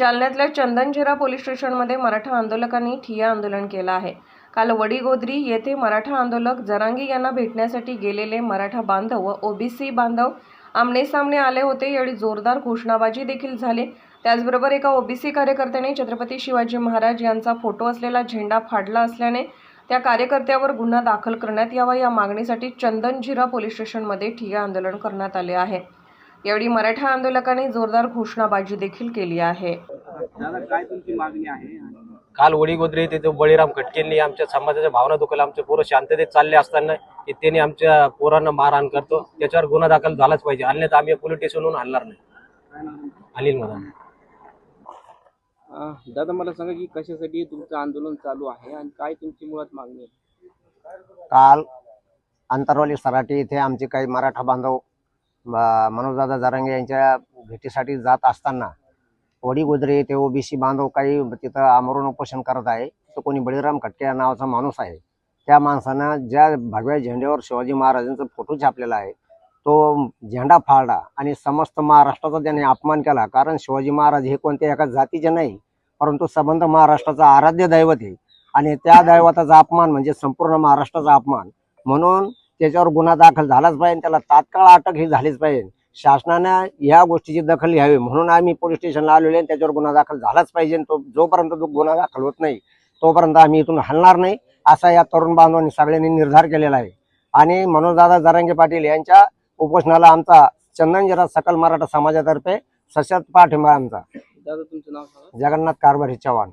जालन्यातल्या चंदनझिरा पोलीस स्टेशनमध्ये मराठा आंदोलकांनी ठिय्या आंदोलन केलं आहे. काल वडीगोद्री येथे मराठा आंदोलक जरांगी यांना भेटण्यासाठी गेलेले मराठा बांधव व ओबीसी बांधव आमनेसामने आले होते यावेळी जोरदार घोषणाबाजी देखील झाली. त्याचबरोबर एका ओबीसी कार्यकर्त्याने छत्रपती शिवाजी महाराज यांचा फोटो असलेला झेंडा फाडला असल्याने त्या कार्यकर्त्यावर गुन्हा दाखल करण्यात यावा या मागणीसाठी चंदनझिरा पोलीस स्टेशनमध्ये ठिय्या आंदोलन करण्यात आले आहे. यावेळी मराठा आंदोलकांनी जोरदार घोषणाबाजी देखील केली आहे. दादा काय तुमची मागणी आहे? काल वडीगोद्री येथे तो बळीराम खटकेंनी आमच्या समाजाच्या भावना दुखायला आमचे पोरं शांततेत चालले असताना की त्यांनी आमच्या पोरांना मारहाण करतो. त्याच्यावर गुन्हा दाखल झालाच पाहिजे. अन्यथा आम्ही पोलीस स्टेशनहून हलणार नाही? अनिल मदान. दादा मला सांगा की कशासाठी तुमचं आंदोलन चालू आहे आणि काय तुमची मुळात मागणी आहे? काल अंतरवाली सराटी येथे आमचे काही मराठा बांधव मनोजदादा जरांगे यांच्या भेटीसाठी जात असताना वडीगोद्रे ते ओबीसी बांधव काही तिथं आमरण उपोषण करत आहे. तो कोणी बळीराम खटके या नावाचा माणूस आहे. त्या माणसानं ज्या भगव्या झेंड्यावर शिवाजी महाराजांचा फोटो छापलेला आहे तो झेंडा फाळला आणि समस्त महाराष्ट्राचा त्याने अपमान केला. कारण शिवाजी महाराज हे कोणत्या एका जातीचे नाही परंतु संबंध महाराष्ट्राचा आराध्य दैवत आहे. आणि त्या दैवताचा अपमान म्हणजे संपूर्ण महाराष्ट्राचा अपमान. म्हणून त्याच्यावर गुन्हा दाखल झालाच पाहिजे त्याला तात्काळ अटक ही झालीच पाहिजे. शासनानं या गोष्टीची दखल घ्यावी म्हणून आम्ही पोलीस स्टेशनला आलेलो आहे आणि त्याच्यावर गुन्हा दाखल झालाच पाहिजे तो जोपर्यंत तो गुन्हा दाखल होत नाही तोपर्यंत आम्ही इथून हलणार नाही असा या तरुण बांधवांनी सगळ्यांनी निर्धार केलेला आहे. आणि मनोजदादा जरांगे पाटील यांच्या उपोषणाला आमचा चंदनजरा सकल मराठा समाजातर्फे सशक्त पाठिंबा आमचा. दादा तुमचं नाव सांगा. जगन्नाथ कारभारी चव्हाण.